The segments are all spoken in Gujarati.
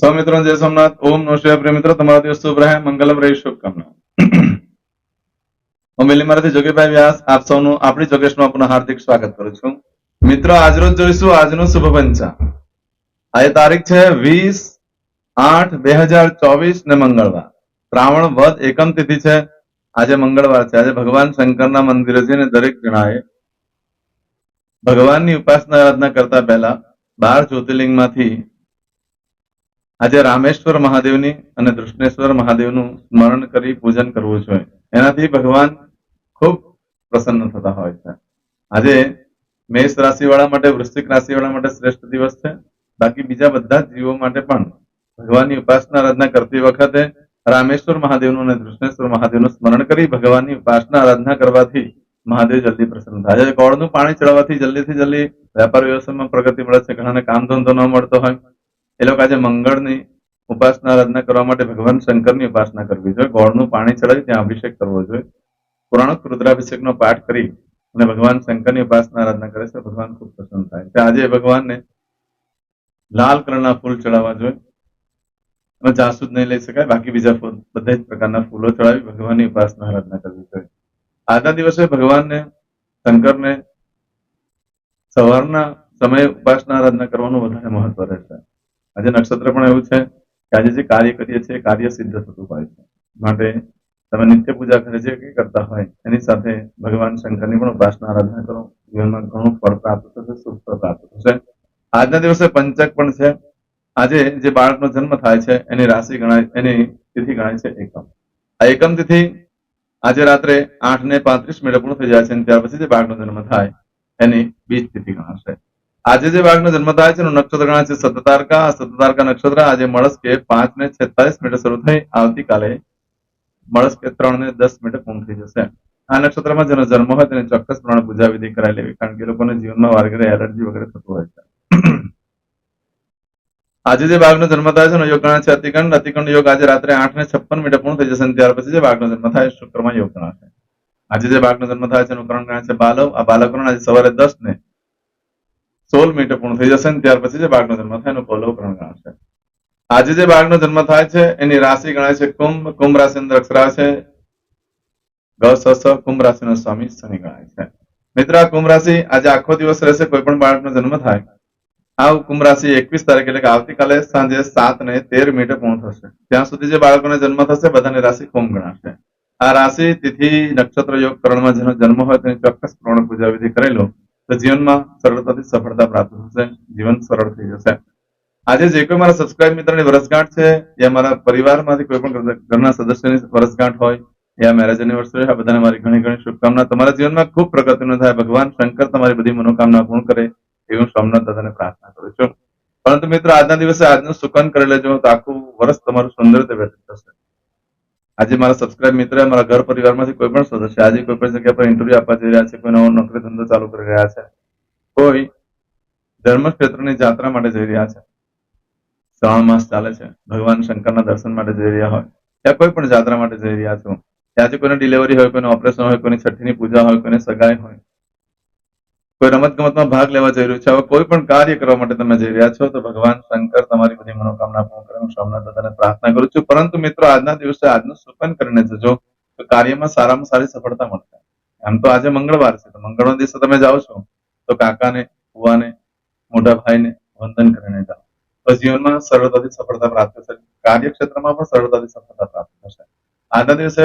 સૌ જય સોમનાથ. ઓમ નો શિવાય. પ્રિય મિત્રો, તમારો દિવસ શુભ રહે. મંગલમ રહી. શુભકામના હું મિલીમારાથી જોગીભાઈ વ્યાસ. આપ સૌનું આપણી જોગેશમાં પુનઃ હાર્દિક સ્વાગત કરું છું. મિત્રો, આજરોજ જોઈશું આજનું શુભ પંચા આ તારીખ છે વીસ આઠ બે હજાર ચોવીસ ને મંગળવાર. શ્રાવણ વધ એકમ તિથિ છે. આજે મંગળવાર છે. આજે ભગવાન શંકરના મંદિરે જઈને દરેક જણાએ ભગવાનની ઉપાસના આરાધના કરતા પહેલા બાર જ્યોતિર્લિંગમાંથી આજે રામેશ્વર મહાદેવની અને દૃષ્ણેશ્વર મહાદેવનું સ્મરણ કરી પૂજન કરવું જોઈએ. એનાથી ભગવાન ખૂબ પ્રસન્ન થતા હોય છે. આજે મેષ રાશિવાળા માટે, વૃશ્ચિક રાશિવાળા માટે શ્રેષ્ઠ દિવસ છે. બાકી બીજા બધા જીવો માટે પણ ભગવાનની ઉપાસના આરાધના કરતી વખતે રામેશ્વર મહાદેવનું અને દૃષ્ણેશ્વર મહાદેવનું સ્મરણ કરી ભગવાનની ઉપાસના આરાધના કરવાથી મહાદેવ જલ્દી પ્રસન્ન થાય. છે ગોળનું પાણી ચડાવવાથી જલ્દીથી જલ્દી વેપાર વ્યવસાયમાં પ્રગતિ મળે છે. ઘણાને કામ ધંધો ન મળતો હોય. એ લોકો આજે મંગળની ઉપાસના આરાધના કરવા માટે ભગવાન શંકરની ઉપાસના કરવી જોઈએ. ગોળનું પાણી ચડાવી ત્યાં અભિષેક કરવો જોઈએ. પુરાણક રુદ્રાભિષેકનો પાઠ કરી અને ભગવાન શંકરની ઉપાસના આરાધના કરે છે, ભગવાન ખૂબ પ્રસન્ન થાય છે. આજે ભગવાનને લાલ કલરના ફૂલ ચડાવવા જોઈએ. અને જાસૂદ નહીં લઈ શકાય, બાકી બીજા ફૂલ, બધા જ પ્રકારના ફૂલો ચડાવી ભગવાનની ઉપાસના આરાધના કરવી જોઈએ. આજના દિવસે ભગવાનને, શંકરને સવારના સમયે ઉપાસના આરાધના કરવાનું વધારે મહત્વ રહેશે. આજે નક્ષત્ર પણ એવું છે કે આજે જે કાર્ય કરીએ છીએ કાર્ય સિદ્ધ થતું હોય છે. માટે તમે નિત્ય પૂજા ઘરે જે કંઈ કરતા હોય એની સાથે ભગવાન શંકરની પણ ઉપાસના, આરાધના કરો. જીવનમાં ઘણું ફળ પ્રાપ્ત થશે, સુખ પ્રાપ્ત થશે. આજના દિવસે પંચક પણ છે. આજે જે બાળકનો જન્મ થાય છે, એની રાશિ ગણાય, એની તિથિ ગણાય છે એકમ. આ એકમ તિથિ આજે રાત્રે આઠ ને પાંત્રીસ મિનિટ પૂર્ણ થઈ જાય છે ત્યાર પછી જે બાળકનો જન્મ થાય એની બીજ તિથિ ગણાશે. આજે જે વાઘનો જન્મ થાય છે નક્ષત્ર ગણાય છે સતતારકા સતતારકા નક્ષત્ર આજે મળસ્કે પાંચ ને છેતાલીસ મિનિટ શરૂ થઈ આવતીકાલે મળસ્કે ત્રણ ને દસ મિનિટ પૂર્ણ થઈ જશે. આ નક્ષત્રમાં જેનો જન્મ હોય તેને ચોક્કસ પ્રમાણે પૂજા વિધિ કરાવી લેવી, કારણ કે લોકોને જીવનમાં વારગરે એલર્જી વગેરે થતું હોય છે. આજે જે વાઘનો જન્મ થાય છે એનો યોગ ગણાય છે અતિકંડ અતિકંડ યોગ આજે રાત્રે આઠ ને છપ્પન મિનિટ પૂર્ણ થઈ જશે ત્યાર પછી જે વાઘનો જન્મ થાય શુક્રમાં યોગ ગણાશે. આજે જે બાળકનો જન્મ થાય છે એનું કરણ ગણાય છે બાલવ. આ બાલકરણ આજે સવારે દસ ને સોળ પૂર્ણ થઈ જશે ને ત્યાર પછી જે બાળકનો જન્મ થાય એનું પૌલવ કરણ ગણાશે. આજે જે બાળકનો જન્મ થાય છે, એની રાશિ ગણાય છે કુંભ. કુંભ રાશિ અંદર અક્ષરા છે. ગ કુંભ રાશિનો સ્વામી શનિ ગણાય છે. મિત્ર, આ કુંભ રાશિ આજે આખો દિવસ રહેશે, કોઈ પણ બાળકનો જન્મ થાય. આ કુંભ રાશિ એકવીસ તારીખ એટલે કે આવતીકાલે સાંજે સાત ને તેર મિનિટે પૂર્ણ થશે. ત્યાં સુધી જે બાળકોને જન્મ થશે, બધાની રાશિ કુંભ ગણાશે. આ રાશિ તિથિ નક્ષત્ર યોગ કરણમાં જેનો જન્મ હોય તેની ચોક્કસ પૂર્ણ પૂજા વિધિ કરેલો. તો જીવનમાં સરળતાથી સફળતા પ્રાપ્ત થશે, જીવન સરળ થઈ જશે. આજે જે કોઈ મારા સબસ્ક્રાઇબ મિત્રની વર્ષગાંઠ છે યા મારા પરિવારમાંથી કોઈ પણ ઘરના સદસ્યની વર્ષગાંઠ હોય યા મેરેજ એનિવર્સરી આ બધાને મારી ઘણી ઘણી શુભકામના. તમારા જીવનમાં ખૂબ પ્રગતિનો થાય. ભગવાન શંકર તમારી બધી મનોકામના પૂર્ણ કરે એવી હું સોમનાથ દાદાને પ્રાર્થના કરું છું. પરંતુ મિત્રો, આજના દિવસે આજનું સુકન કરી લેજો. તો આખું વર્ષ તમારું સુંદર રીતે વ્યતીત થશે. આજે મારા સબસ્ક્રાઇબ મિત્ર, મારા ઘર પરિવારમાંથી કોઈ પણ સદસ્ય આજે કોઈ પણ જગ્યા પર ઇન્ટરવ્યુ આપવા જઈ રહ્યા છે, કોઈ નવો નોકરી ધંધો ચાલુ કરી રહ્યા છે, કોઈ ધર્મ ક્ષેત્રની જાત્રા માટે જઈ રહ્યા છે, શ્રાવણ માસ ચાલે છે, ભગવાન શંકરના દર્શન માટે જઈ રહ્યા હોય, ત્યાં કોઈ પણ જાત્રા માટે જઈ રહ્યા છો. ત્યાં કોઈને ડિલિવરી હોય, કોઈને ઓપરેશન હોય, કોઈની છઠ્ઠીની પૂજા હોય, કોઈને સગાઈ હોય કોઈ રમત ભાગ લેવા જઈ રહ્યું છે. હવે કોઈ પણ કાર્ય કરવા માટે તમે જઈ રહ્યા છો, તો ભગવાન શંકર તમારી બધી મનોકામના પૂર્ણ કરે. હું સોમનાથ દાદાને પ્રાર્થના કરું છું. પરંતુ મિત્રો, આજના દિવસે આજનું સુકન કરીને જજો, તો કાર્યમાં સારામાં સારી સફળતા મળશે. આમ તો આજે મંગળવાર છે, તો મંગળવારના દિવસે તમે જાઓ છો, તો કાકાને ફુવાને મોટા ભાઈને વંદન કરીને જાઓ. તો જીવનમાં સરળતાથી સફળતા પ્રાપ્ત થશે. કાર્યક્ષેત્રમાં પણ સરળતાથી સફળતા પ્રાપ્ત થશે. આજના દિવસે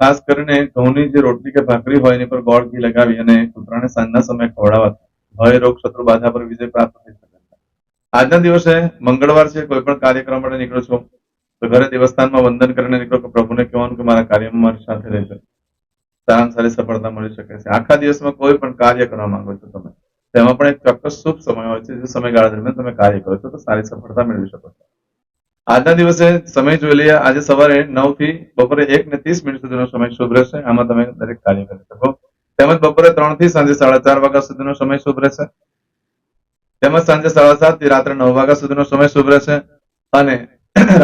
ખાસ કરીને ઘઉંની જે રોટલી કે ભાખરી હોય એની પર ગોળ ઘી લગાવી અને કૂતરાને સાંજના સમયે ખવડાવવાથી ભય, રોગ, શત્રુ, બાધા પર વિજય પ્રાપ્ત થઈ શકે. આજના દિવસે મંગળવાર છે, કોઈ પણ કાર્યક્રમ માટે નીકળો છો, તો ઘરે દેવસ્થાનમાં વંદન કરીને નીકળો કે પ્રભુને કહેવાનું કે મારા કાર્યમાં મારી સાથે રહેજો. સારામાં સારી સફળતા મળી શકે છે. આખા દિવસમાં કોઈ પણ કાર્ય કરવા માંગો છો તમે, તેમાં પણ એક ચોક્કસ શુભ સમય હોય છે, જે સમયગાળા દરમિયાન તમે કાર્ય કરો છો, તો સારી સફળતા મેળવી શકો છો. આજના દિવસે સમય જોઈ લઈએ. આજે સવારે નવથી બપોરે એક ને ત્રીસ મિનિટ સુધીનો સમય શુભ રહેશે. આમાં તમે દરેક કાર્ય કરી શકો. તેમજ બપોરે ત્રણથી સાંજે સાડા ચાર વાગ્યા સુધીનો સમય શુભ રહેશે. તેમજ સાંજે સાડા સાતથી રાત્રે નવ વાગ્યા સુધીનો સમય શુભ રહેશે. અને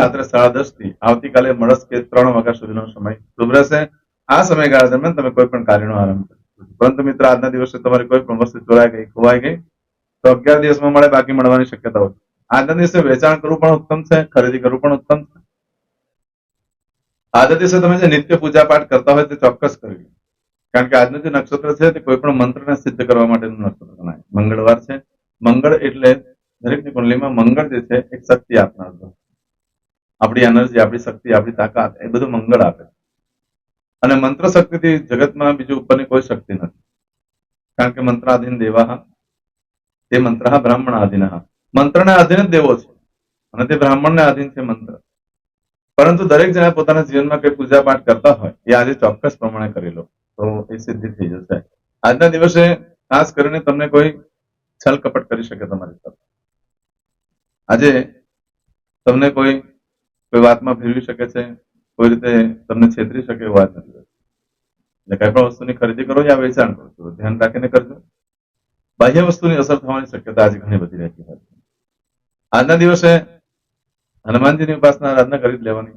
રાત્રે સાડા દસથી આવતીકાલે મળસ કે ત્રણ વાગ્યા સુધીનો સમય શુભ રહેશે. આ સમયગાળા દરમિયાન તમે કોઈ પણ કાર્યનો આરંભ કરી પરંતુ મિત્ર, આજના દિવસે તમારી કોઈ પણ વસ્તુ ચોરાઈ ગઈ, ખોવાઈ ગઈ, તો અગિયાર દિવસમાં મળે, બાકી મળવાની શક્યતા ઓછી. આજના દિવસે વેચાણ કરવું પણ ઉત્તમ છે, ખરીદી કરવું પણ ઉત્તમ છે. આજના દિવસે તમે જે નિત્ય પૂજા પાઠ કરતા હોય તે ચોક્કસ કરવી. કારણ કે આજનું જે નક્ષત્ર છે તે કોઈ પણ મંત્રને સિદ્ધ કરવા માટેનું નક્ષત્ર ગણાય. મંગળવાર છે. મંગળ એટલે દરેકની કુંડલીમાં મંગળ જે છે, એક શક્તિ આપનાર આપણી એનર્જી, આપણી શક્તિ, આપણી તાકાત, એ બધું મંગળ આપે. અને મંત્ર શક્તિથી જગતમાં બીજું ઉપરની કોઈ શક્તિ નથી. કારણ કે મંત્રાધીન દેવા તે મંત્ર બ્રાહ્મણ આધીન મંત્રને આધીન જ દેવો છે. અને તે બ્રાહ્મણને આધીન છે મંત્ર. પરંતુ દરેક જણા પોતાના જીવનમાં કઈ પૂજા પાઠ કરતા હોય, એ આજે ચોક્કસ પ્રમાણે કરી લો. તો એ સિદ્ધિ થઈ જશે. આજના દિવસે ખાસ કરીને તમને કોઈ છલ કપટ કરી શકે તમારી સાથે. આજે તમને કોઈ કોઈ વાતમાં ફેરવી શકે છે, કોઈ રીતે તમને છેતરી શકે એવું વાત નથી એટલે કઈ પણ વસ્તુની ખરીદી કરો યા વેચાણ કરો ધ્યાન રાખીને કરજો. બાહ્ય વસ્તુની અસર થવાની શક્યતા આજે ઘણી બધી રહેતી હોય છે. આજના દિવસે હનુમાનજીની ઉપાસના આરાધના કરી લેવાની.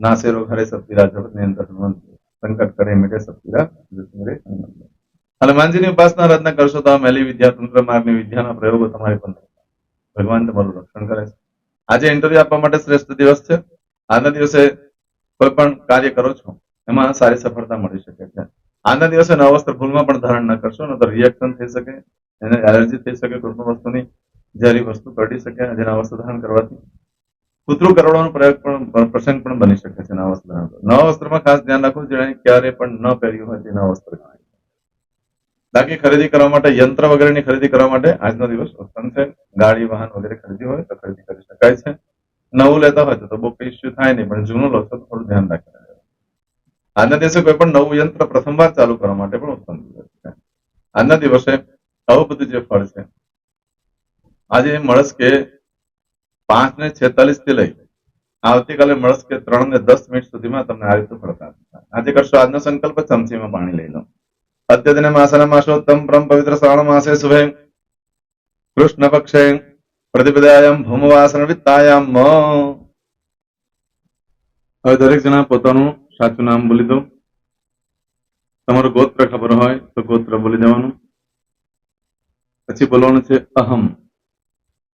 નાસે રોગ હરે સપીરા જગત નિયંત્ર હનુમંત સંકટ કરે મિટે સપ્તિરા હનુમાનજીની ઉપાસના આરાધના કરશો તો આ મેલી વિદ્યા, તંત્ર માર્ગની વિદ્યાના પ્રયોગો તમારી પણ ભગવાન તમારું રક્ષણ કરે છે. આજે ઇન્ટરવ્યુ આપવા માટે શ્રેષ્ઠ દિવસ છે. આજના દિવસે કોઈ પણ કાર્ય કરો છો, એમાં સારી સફળતા મળી શકે છે. આજના દિવસે નવા વસ્ત્ર ભૂલમાં પણ ધારણ ન કરશો ન તો રિએક્શન થઈ શકે, એને એલર્જી થઈ શકે, કોઈ વસ્તુની ઝેરી વસ્તુ કરડી શકે અને જેના વસ્ત્ર ધારણ કરવાથી કૂતરું કરવાનો પ્રયોગ પણ પ્રસંગ પણ બની શકે છે નવા વસ્ત્ર નવા વસ્ત્રમાં ખાસ ધ્યાન રાખવું જેણે ક્યારે પણ ન પહેર્યું હોય તેના વસ્ત્ર બાકી ખરીદી કરવા માટે યંત્ર વગેરેની ખરીદી કરવા માટે આજનો દિવસ ઉત્તમ છે. ગાડી, વાહન વગેરે ખરીદી હોય તો ખરીદી કરી શકાય છે. નવું લેતા હોય તો બહુ ઇસ્યુ થાય નહીં, પણ જૂનું લો તો થોડું ધ્યાન રાખીને આજના દિવસે કોઈ પણ નવું યંત્ર પ્રથમવાર ચાલુ કરવા માટે પણ ઉત્તમ દિવસ છે. આજના દિવસે આવું બધું જે ફળ છે આજે મળસ કે પાંચ ને છેતાલીસથી લઈ આવતીકાલે કે ત્રણ ને દસ મિનિટ સુધીમાં તમને આ રીતે ફળ પ્રાપ્ત આજે કરશો આજનો સંકલ્પ, ચમચીમાં પાણી લઈ લો. અદ્યતને માસન માસોત્તમ પરમ પવિત્ર શ્રાવણ માસે શુભે. કૃષ્ણ પક્ષે પ્રતિપદાયામ ભૂમવાસન વિત્તાયામ હવે દરેક જણા પોતાનું સાચું નામ બોલી દો. તમારું ગોત્ર ખબર હોય તો ગોત્ર બોલી દેવાનું. પછી બોલવાનું છે અહમ.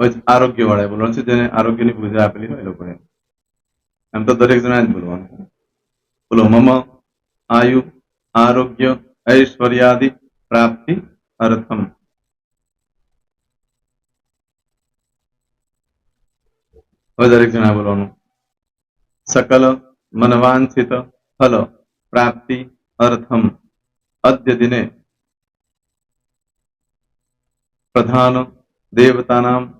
આરોગ્ય વાળા બોલવાનું છે જેને આરોગ્યની પૂજા આપેલી હોય એ લોકોએ એમ તો દરેક જણા જ બોલવાનું છે બોલો મમ આયુ આરોગ્ય ઐશ્વર્યાદિ પ્રાપ્તિ અર્થમ હવે દરેક જણા બોલવાનું સકલ મનવાંછિત ફલ પ્રાપ્તિ અર્થમ અદ્ય દિને પ્રધાન દેવતાનામ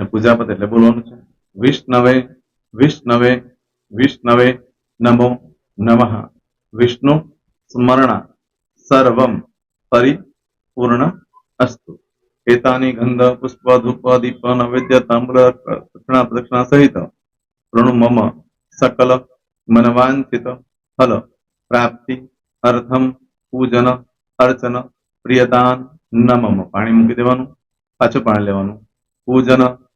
અને પૂજા એટલે બોલવાનું છે. વિષ્ણવે વિષ્ણવે વિષ્ણવે નમો નમઃ. વિષ્ણુ સ્મરણા સર્વમ પરિપૂર્ણ અસ્તુ. એતાની ગંધ, પુષ્પ, ધૂપ, દીપ, નૈવેદ્ય તામ્ર દક્ષિણા પ્રદક્ષિણા સહિત પ્રણુ મમ, સકલ મનવાંચિત ફલ, પ્રાપ્તિ, અર્થમ, પૂજન, અર્ચન, પ્રિયદાન મમ પાણી મૂકી દેવાનું, પાછું પાણી લેવાનું. પૂજન